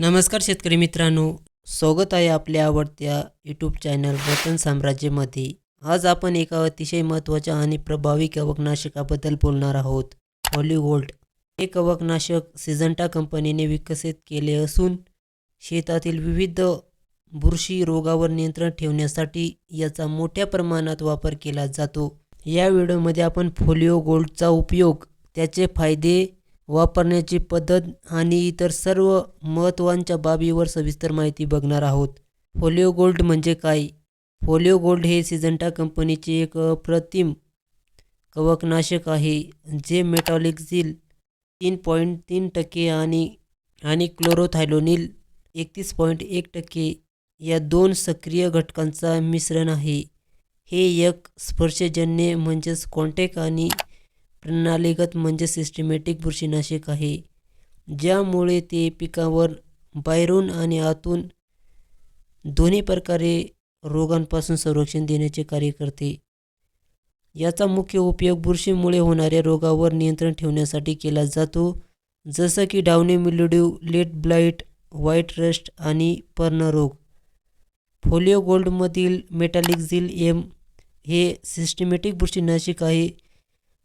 नमस्कार शेतकरी मित्रांनो स्वागत आहे आपल्या आवडत्या यूट्यूब चॅनल वतन साम्राज्यमध्ये. आज आपण एका अतिशय महत्त्वाच्या आणि प्रभावी कवकनाशकाबद्दल बोलणार आहोत हॉलिवोल्ट हे कवकनाशक सिजंटा कंपनीने विकसित केले असून शेतातील विविध बुरशी रोगावर नियंत्रण ठेवण्यासाठी याचा मोठ्या प्रमाणात वापर केला जातो. या व्हिडिओमध्ये आपण फोलिओ गोल्डचा उपयोग त्याचे फायदे वापरण्याची पद्धत आणि इतर सर्व महत्त्वांच्या बाबीवर सविस्तर माहिती बघणार आहोत. फोलिओ गोल्ड म्हणजे काय? फोलिओ गोल्ड हे सिजंटा कंपनीचे एक अप्रतिम कवकनाशक आहे जे मेटॉलिक्झिल तीन पॉईंट तीन टक्के आणि आणि क्लोरोथायलोनिल एकतीस पॉईंट एक टक्के या दोन सक्रिय घटकांचा मिश्रण आहे. हे एक स्पर्शजन्य म्हणजेच कॉन्टॅक्ट आणि प्रणालीगत म्हणजे सिस्टमॅटिक बुरशीनाशक आहे ज्यामुळे ते पिकावर बाहेरून आणि आतून दोन्ही प्रकारे रोगांपासून संरक्षण देण्याचे कार्य करते. याचा मुख्य उपयोग बुरशीमुळे होणाऱ्या रोगावर नियंत्रण ठेवण्यासाठी केला जातो जसं की डावणी mildew late blight white rust आणि पर्णरोग फोलिओ गोल्डमधील मेटालिक्झिल एम हे सिस्टमॅटिक बुरशीनाशक आहे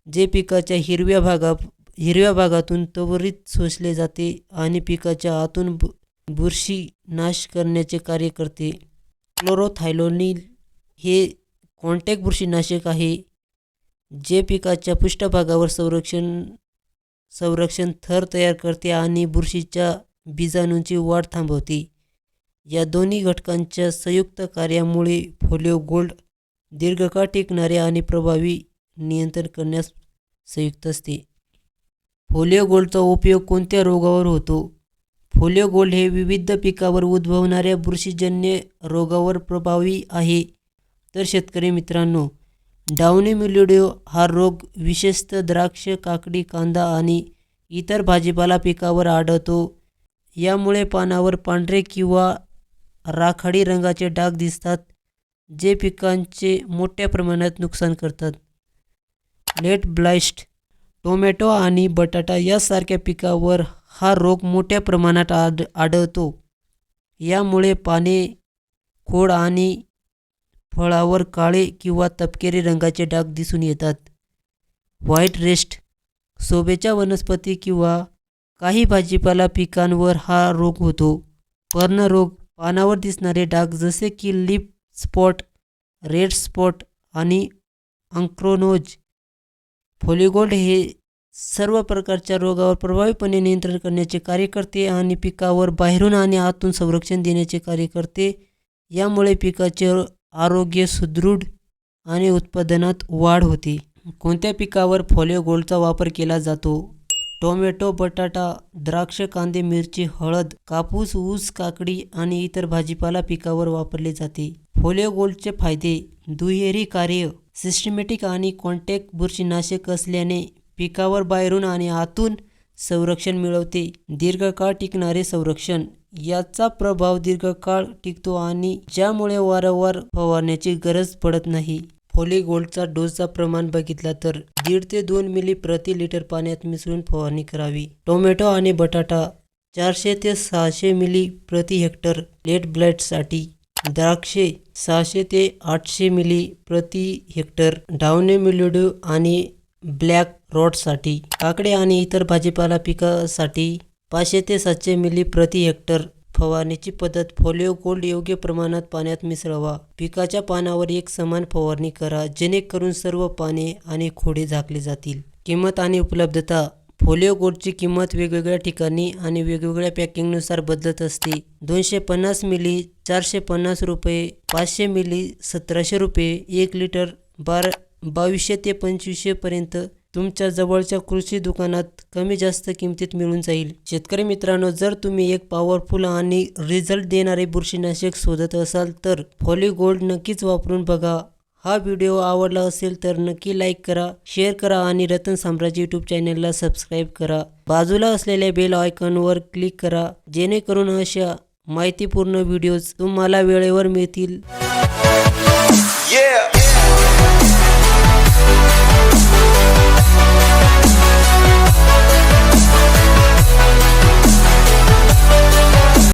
जे पिकाच्या हिरव्या भागा हिरव्या भागातून त्वरित शोषले जाते आणि पिकाच्या आतून बु बुरशी नाश करण्याचे कार्य करते. क्लोरोथायलोनिल हे कॉन्टॅक्ट बुरशीनाशक आहे जे पिकाच्या पृष्ठभागावर संरक्षण संरक्षण थर तयार करते आणि बुरशीच्या बीजाणूंची वाढ थांबवते. या दोन्ही घटकांच्या संयुक्त कार्यामुळे फोलिओ गोल्ड दीर्घकाळ टिकणारे आणि प्रभावी नियंत्रण करण्यास संयुक्त असते. फोलिओ गोल्डचा उपयोग कोणत्या रोगावर होतो? फोलिओ गोल्ड हे विविध पिकावर उद्भवणाऱ्या बुरशीजन्य रोगावर प्रभावी आहे. तर शेतकरी मित्रांनो डावणी मिल्यूडिओ हा रोग विशेषतः द्राक्ष काकडी कांदा आणि इतर भाजीपाला पिकावर आढळतो. यामुळे पानावर पांढरे किंवा राखाडी रंगाचे डाग दिसतात जे पिकांचे मोठ्या प्रमाणात नुकसान करतात. लेट ब्लाइस्ट टोमॅटो आणि बटाटा यासारख्या पिकावर हा रोग मोठ्या प्रमाणात आढ आढळतो. यामुळे पाने खोड आणि फळावर काळे किंवा तपकिरी रंगाचे डाग दिसून येतात. व्हाईट रेस्ट शोभेच्या वनस्पती किंवा काही भाजीपाला पिकांवर हा रोग होतो. पर्णरोग पानावर दिसणारे डाग जसे की लिप स्पॉट रेड स्पॉट आणि अंक्रोनोज फोलिगोल्ड हे सर्व प्रकारच्या रोगावर प्रभावीपणे नियंत्रण करण्याचे कार्य करते आणि पिकावर बाहेरून आणि आतून संरक्षण देण्याचे कार्य करते. यामुळे पिकाचे आरोग्य सुदृढ आणि उत्पादनात वाढ होते. कोणत्या पिकावर फोलिओगोल्डचा वापर केला जातो? टोमॅटो बटाटा द्राक्ष कांदे मिरची हळद कापूस ऊस काकडी आणि इतर भाजीपाला पिकावर वापरले जाते. फोलिओगोल्डचे फायदे दुहेरी कार्य सिस्टमॅटिक आणि कॉन्टॅक्ट बुरशीनाशक असल्याने पिकावर बाहेरून आणि आतून संरक्षण मिळवते. दीर्घकाळ टिकणारे संरक्षण. याचा प्रभाव दीर्घकाळ टिकतो आणि ज्यामुळे वारंवार फवारण्याची गरज पडत नाही. फोली गोल्डचा डोसचा प्रमाण बघितला तर दीड ते दोन मिली प्रति लिटर पाण्यात मिसळून फवारणी करावी. टोमॅटो आणि बटाटा चारशे ते सहाशे मिली प्रति हेक्टर लेट ब्लाइटसाठी द्राक्षे सहाशे ते आठशे मिली प्रति हेक्टर डावणे मिल्यूड्यू आणि ब्लॅक रॉडसाठी काकडे आणि इतर भाजीपाला पिकासाठी पाचशे ते सातशे मिली प्रति हेक्टर फवारणीची पद्धत फोलिओ गोल्ड योग्य प्रमाणात पाण्यात मिसळवा. पिकाच्या पानावर एक समान फवारणी करा जेणेकरून सर्व पाने आणि खोडे झाकले जातील. किंमत आणि उपलब्धता फोलिओ गोडची किंमत वेगवेगळ्या ठिकाणी आणि वेगवेगळ्या पॅकिंगनुसार बदलत असते. दोनशे पन्नास मिली चारशे पन्नास रुपये पाचशे मिली सतराशे रुपये एक लिटर बारा बावीसशे ते पंचवीसशेपर्यंत तुमच्या जवळच्या कृषी दुकानात कमी जास्त किमतीत मिळून जाईल. शेतकरी मित्रांनो जर तुम्ही एक पॉवरफुल आणि रिझल्ट देणारे बुरशीनाशक शोधत असाल तर फॉली गोल्ड नक्कीच वापरून बघा. हा व्हिडिओ आवडला असेल तर नक्की लाईक करा शेअर करा आणि रतन साम्राज्य यूट्यूब चॅनलला सबस्क्राईब करा बाजूला असलेल्या बेल आयकॉनवर क्लिक करा जेणेकरून अशा माहितीपूर्ण व्हिडिओज तुम्हाला वेळेवर मिळतील Yeah.